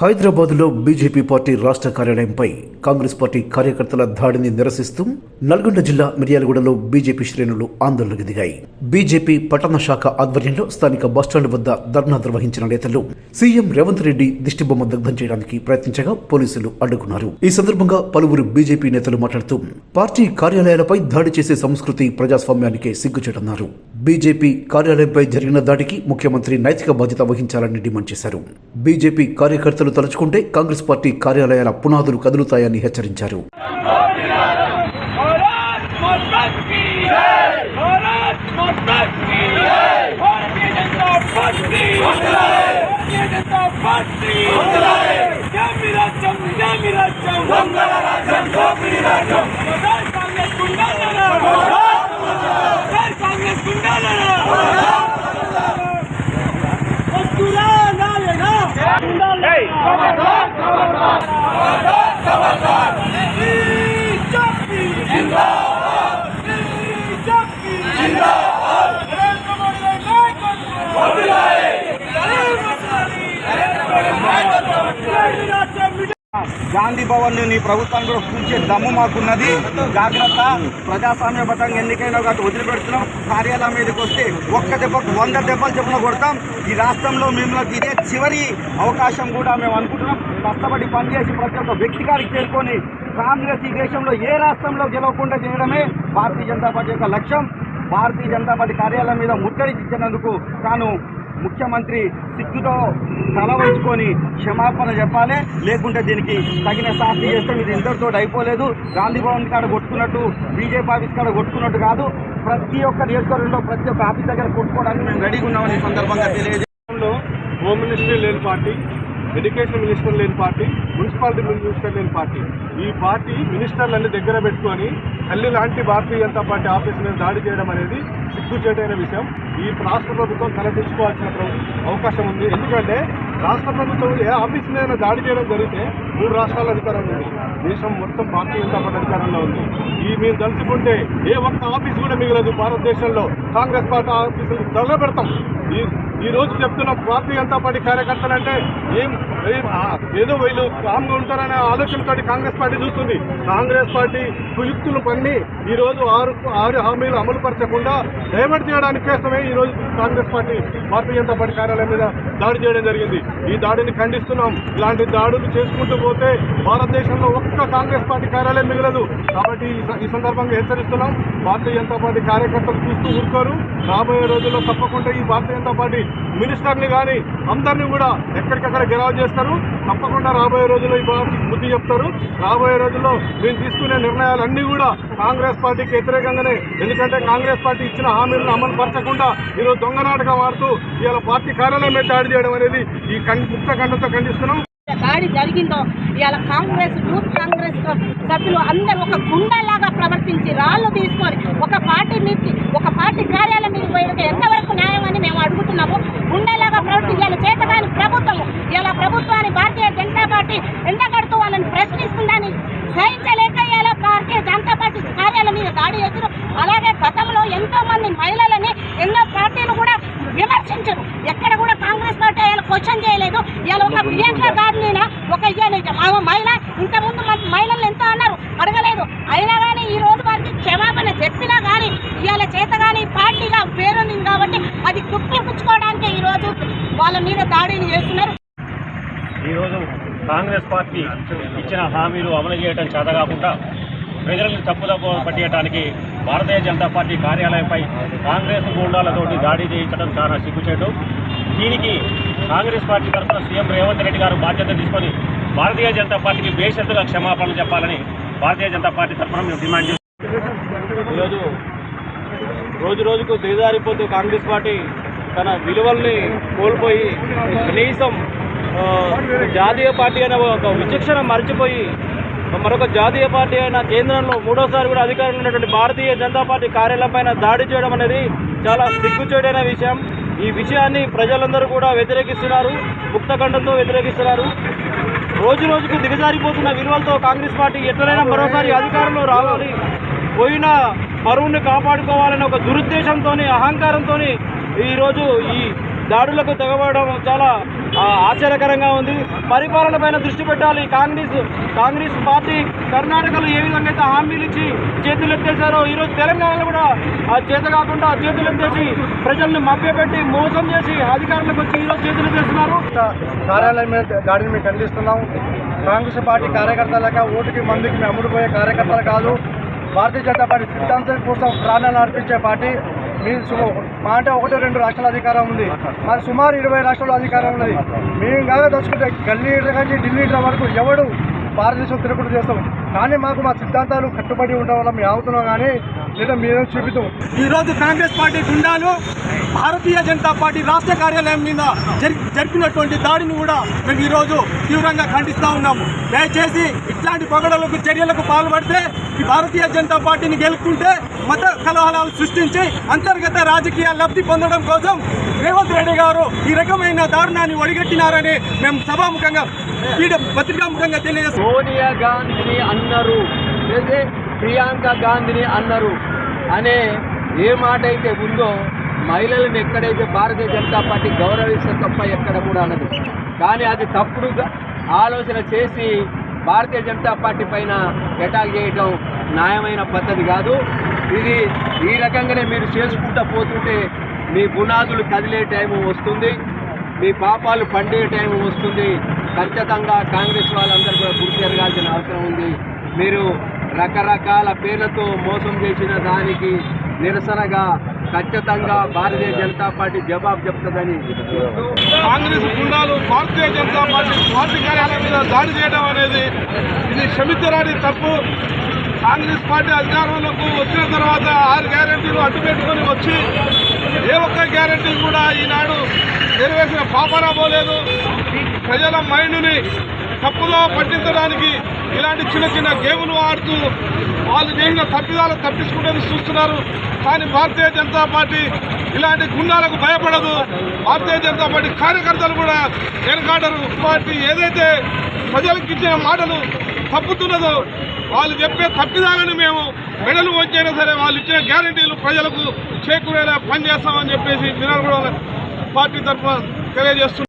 హైదరాబాద్లో BJP party రాష్ట్ర కార్యాలయంపై Congress party కార్యకర్తల దాడిని నిరసిస్తూ నల్గొండ జిల్లా మిర్యాలగూడలో బీజేపీ శ్రేణులు ఆందోళనకు దిగాయి. బీజేపీ పట్టణ శాఖ ఆధ్వర్యంలో స్థానిక బస్టాండ్ వద్ద ధర్నా నిర్వహించిన నేతలు సీఎం రేవంత్ రెడ్డి దిష్టిబొమ్మ దగ్ధం చేయడానికి ప్రయత్నించగా పోలీసులు అడ్డుకున్నారు. ఈ సందర్భంగా పలువురు బీజేపీ నేతలు మాట్లాడుతూ పార్టీ కార్యాలయాలపై దాడి చేసే సంస్కృతి ప్రజాస్వామ్యానికే సిగ్గుచేటన్నారు. బీజేపీ కార్యాలయంపై జరిగిన దాడికి ముఖ్యమంత్రి నైతిక బాధ్యత వహించాలని డిమాండ్ చేశారు బీజేపీ కార్యకర్తలు తలుచుకుంటే కాంగ్రెస్ పార్టీ కార్యాలయాల పునాదులు కదులుతాయని హెచ్చరించారు గాంధీ భవన్ నీ ప్రభుత్వాన్ని కూడా కూల్చే దమ్ము మాకున్నది. జాగ్రత్త ప్రజాస్వామ్యబద్ధంగా ఎన్నికైనా కాబట్టి వదిలిపెడుతున్నాం. కార్యాలయం మీదకి వస్తే ఒక్క దెబ్బకు వంద దెబ్బలు చెప్పున కొడతాం. ఈ రాష్ట్రంలో మిమ్మల్ని ఇదే చివరి అవకాశం కూడా మేము అనుకుంటున్నాం. కష్టపడి పనిచేసి ప్రతి ఒక్క వ్యక్తి గారికి చేరుకొని కాంగ్రెస్ ఈ దేశంలో ఏ రాష్ట్రంలో గెలవకుండా చేయడమే భారతీయ జనతా పార్టీ యొక్క లక్ష్యం. భారతీయ జనతా పార్టీ కార్యాలయం మీద ముట్టడి ఇచ్చినందుకు తాను ముఖ్యమంత్రి సిగ్గుతో తల వంచుకొని క్షమాపణ చెప్పాలి. లేకుంటే దీనికి తగిన శాస్తి చేస్తే ఇది ఇద్దరితో అయిపోలేదు. గాంధీ భవన్ కాడ కొట్టుకున్నట్టు బీజేపీ ఆఫీస్ కాడ కొట్టుకున్నట్టు కాదు. ప్రతి ఒక్క నియోజకవర్గంలో ప్రతి ఒక్క ఆఫీస్ దగ్గర కొట్టుకోవడానికి మేము రెడీగా ఉన్నామని సందర్భంగా తెలియజేయడంలో హోమ్ మినిస్ట్రీ లేని పార్టీ. ఎడ్యుకేషన్ మినిస్టర్ లేని పార్టీ మున్సిపాలిటీ మినిస్టర్ లేని పార్టీ. ఈ పార్టీ మినిస్టర్లన్నీ దగ్గర పెట్టుకొని తల్లి లాంటి భారతీయ జనతా పార్టీ ఆఫీస్ మీద దాడి చేయడం అనేది సిగ్గుచేటైన విషయం. ఈ రాష్ట్ర ప్రభుత్వం తలదించుకోవాల్సిన ప్ర- అవకాశం ఉంది. ఎందుకంటే రాష్ట్ర ప్రభుత్వం ఏ ఆఫీస్ మీద దాడి చేయడం జరిగితే మూడు రాష్ట్రాల అధికారంలో ఉంది. దేశం మొత్తం భారతీయ జనతా పార్టీ అధికారంలో ఉంది. ఈ మేము తలుచుకుంటే ఏ ఒక్క ఆఫీస్ కూడా మిగలదు. భారతదేశంలో కాంగ్రెస్ పార్టీ ఆఫీసులు తగలబెడతాం ఈ రోజు చెప్తున్న భారతీయ జనతా పార్టీ కార్యకర్తలు అంటే ఏం ఏదో వీళ్ళు కామ్గా ఉంటారనే ఆలోచనతోటి కాంగ్రెస్ పార్టీ చూస్తుంది. కాంగ్రెస్ పార్టీ కుయుక్తులు పన్ని ఈ రోజు ఆరు ఆరు హామీలు అమలు పరచకుండా డైవర్ట్ చేయడానికి కోసమే ఈ రోజు కాంగ్రెస్ పార్టీ భారతీయ జనతా పార్టీ కార్యాలయం మీద దాడి చేయడం జరిగింది. ఈ దాడిని ఖండిస్తున్నాం. ఇలాంటి దాడులు చేసుకుంటూ పోతే భారతదేశంలో ఒక్క కాంగ్రెస్ పార్టీ కార్యాలయం మిగలదు. కాబట్టి ఈ స- ఈ సందర్భంగా హెచ్చరిస్తున్నాం. భారతీయ జనతా పార్టీ కార్యకర్తలు చూస్తూ ఊరుకోరు. రాబోయే రోజుల్లో తప్పకుండా ఈ భారతీయ జనతా పార్టీ మినిస్టర్ని కానీ అందరినీ కూడా ఎక్కడికక్కడ గెలవ చేస్తారు. తప్పకుండా రాబోయే రోజుల్లో ఈ బుద్ధి చెప్తారు. రాబోయే రోజుల్లో మేము తీసుకునే నిర్ణయాలన్నీ కూడా కాంగ్రెస్ పార్టీకి వ్యతిరేకంగానే ఎందుకంటే కాంగ్రెస్ పార్టీ ఇచ్చిన హామీలను అమలు పరచకుండా ఈరోజు దొంగనాటకం ఆడుతూ ఇవాళ పార్టీ కార్యాలయం మీద దాడి చేయడం అనేది ఈ ముక్త ఖండంతో ఖండిస్తున్నాం. దాడి జరిగిందో ఇవాళ కాంగ్రెస్ యూత్ కాంగ్రెస్ సభ్యులు అందరూ ఒక గుండెలాగా ప్రవర్తించి రాళ్ళు తీసుకొని ఒక పార్టీ మీదకి ఒక పార్టీ కార్యాలయం మీద పోయడం ఎంత చేస్తున్నాము ఉండేలాగా గుండెలాగా ప్రవర్తించాలి. చేతగాని ప్రభుత్వం ఇలా ప్రభుత్వాన్ని భారతీయ జనతా పార్టీ ఎండగడుతూ వాళ్ళని ప్రశ్నిస్తుందని సహించలేక ఇలా భారతీయ జనతా పార్టీ కార్యాలయం మీద దాడి చేశారు అలాగే గతంలో ఎంతో మంది మహిళలని ఎన్నో పార్టీలు కూడా విమర్శించరు. ఎక్కడ కూడా కాంగ్రెస్ పార్టీ ఆయన క్వశ్చన్ చేయలేదు. ఇలా ఒక ప్రియాంక గాంధీనా ఒక ఇయ్యాలి ఆమె మహిళ ఇంతకుముందు మన మహిళలు ఎంతో అన్నారు. అడగలేదు. అయినా కానీ ఈ రోజు వారికి క్షమాపణ చెప్పినా కానీ ఇవాళ చేత కానీ పార్టీగా పేరుంది కాబట్టి అది కుప్పించుకోవడానికి ఈ రోజు వాళ్ళ మీద దాడిని చేస్తున్నారు. ఈరోజు కాంగ్రెస్ పార్టీ ఇచ్చిన హామీలు అమలు చేయడం చేత కాకుండా ప్రజలను తప్పుదప్పు పట్టియటానికి భారతీయ జనతా పార్టీ కార్యాలయంపై కాంగ్రెస్ గూండాలతోటి దాడి చేయించడం చాలా సిగ్గుచేటు. దీనికి కాంగ్రెస్ పార్టీ తరఫున సీఎం రేవంత్ రెడ్డి గారు బాధ్యత తీసుకొని భారతీయ జనతా పార్టీకి బేషరతుగా క్షమాపణలు చెప్పాలని భారతీయ జనతా పార్టీ తరఫున మేము డిమాండ్ ఈరోజు రోజు రోజుకు దిగజారిపోతూ కాంగ్రెస్ పార్టీ తన విలువల్ని కోల్పోయి కనీసం జాతీయ పార్టీ అనే ఒక విచక్షణ మర్చిపోయి మరొక జాతీయ పార్టీ అయిన కేంద్రంలో మూడోసారి కూడా అధికారంలో ఉన్నటువంటి భారతీయ జనతా పార్టీ కార్యాలయంపైన దాడి చేయడం అనేది చాలా సిగ్గుచేడైన విషయం. ఈ విషయాన్ని ప్రజలందరూ కూడా వ్యతిరేకిస్తున్నారు ముక్తఖండంతో వ్యతిరేకిస్తున్నారు. రోజు రోజుకు దిగజారిపోతున్న విలువలతో కాంగ్రెస్ పార్టీ ఎట్లనైనా మరోసారి అధికారంలో రావాలి. పోయిన పరువుని కాపాడుకోవాలనే ఒక దురుద్దేశంతో అహంకారంతో ఈరోజు ఈ దాడులకు తెగబడడం చాలా ఆశ్చర్యకరంగా ఉంది. పరిపాలన పైన దృష్టి పెట్టాలి. కాంగ్రెస్ కాంగ్రెస్ పార్టీ కర్ణాటకలో ఏ విధంగా అయితే హామీలు ఇచ్చి చేతులు ఎత్తేసారో ఈరోజు తెలంగాణలో కూడా ఆ చేత కాకుండా చేతులు ఎత్తేసి ప్రజల్ని మభ్యపెట్టి మోసం చేసి అధికారులకు వచ్చి ఈరోజు చేతులు కార్యాలయం మీద దాడిని మేము ఖండిస్తున్నాం. కాంగ్రెస్ పార్టీ కార్యకర్తలక ఓటుకి మందికి మేము అమ్ముడుపోయే కార్యకర్తలు కాదు. భారతీయ జనతా పార్టీ సిద్ధాంతం కోసం ప్రాణాలు అర్పించే పార్టీ. మీ మా అంటే ఒకటి రెండు రాష్ట్రాల అధికారం ఉంది. మరి సుమారు ఇరవై రాష్ట్రాల అధికారం ఉన్నది. మేము కాగా దోచుకుంటే గల్లీ నుంచి ఢిల్లీ వరకు ఎవడు భారతదేశం తిరుగుడు చేస్తాం. కానీ మాకు మా సిద్ధాంతాలు కట్టుబడి ఉండడం వల్ల మేము ఆగుతున్నాం. కానీ లేదా మీరే చూపిస్తాం ఈరోజు కాంగ్రెస్ పార్టీ గుండాలు భారతీయ జనతా పార్టీ రాష్ట్ర కార్యాలయం మీద జరి- జరిపినటువంటి దాడిని కూడా మేము ఈరోజు తీవ్రంగా ఖండిస్తూ ఉన్నాము. దయచేసి ఇట్లాంటి పొగడలకు చర్యలకు పాల్పడితే ఈ భారతీయ జనతా పార్టీని గెలుపుకుంటే మత కలహాలు సృష్టించి అంతర్గత రాజకీయ లబ్ధి పొందడం కోసం రేవంత్ రెడ్డి గారు ఈ రకమైన దారుణాన్ని ఒడిగట్టినారని మేము సభాముఖంగా పత్రికాముఖంగా తెలియజేస్తాం. సోనియా గాంధీని అన్నారు. ప్రియాంక గాంధీని అన్నారు అనే ఏ మాట అయితే ఉందో మహిళలను ఎక్కడైతే భారతీయ జనతా పార్టీ గౌరవిస్తే తప్ప ఎక్కడ కూడా అనదు. కానీ అది తప్పుడు ఆలోచన చేసి భారతీయ జనతా పార్టీ పైన ఎటాక్ చేయటం న్యాయమైన పద్ధతి కాదు. ఇది ఈ రకంగానే మీరు చేసుకుంటూ పోతుంటే మీ పునాదులు కదిలే టైం వస్తుంది. మీ పాపాలు పండే టైం వస్తుంది. ఖచ్చితంగా కాంగ్రెస్ వాళ్ళందరూ కూడా గుర్తు జరగాల్సిన అవసరం ఉంది. మీరు రకరకాల పేర్లతో మోసం చేసిన దానికి నిరసనగా ఖచ్చితంగా భారతీయ జనతా పార్టీ జవాబు చెప్తుందని. కాంగ్రెస్ గుండాలు భారతీయ జనతా పార్టీ పార్టీ కార్యాలయం మీద దాడి చేయడం అనేది ఇది క్షమించరాని తప్పు. కాంగ్రెస్ పార్టీ అధికారంలోకి వచ్చిన తర్వాత ఆరు గ్యారంటీలు అడ్డు పెట్టుకొని వచ్చి ఏ ఒక్క గ్యారెంటీ కూడా ఈనాడు నెరవేర్చిన పాపనా పోలేదు. ప్రజల మైండ్ని తప్పులో పట్టించడానికి ఇలాంటి చిన్న చిన్న గేములు ఆడుతూ వాళ్ళు చేసిన తప్పిదాలు తప్పించుకుంటే చూస్తున్నారు. కానీ భారతీయ జనతా పార్టీ ఇలాంటి గుండాలకు భయపడదు. భారతీయ జనతా పార్టీ కార్యకర్తలు కూడా వెనకాడరు. పార్టీ ఏదైతే ప్రజలకు ఇచ్చిన మాటలు తప్పుతున్నదో వాళ్ళు చెప్పే తప్పిదాలను మేము మెడలు వచ్చైనా సరే వాళ్ళు ఇచ్చిన గ్యారంటీలు ప్రజలకు చేకూరేలా పనిచేస్తామని చెప్పేసి కూడా పార్టీ తరఫున తెలియజేస్తున్నారు.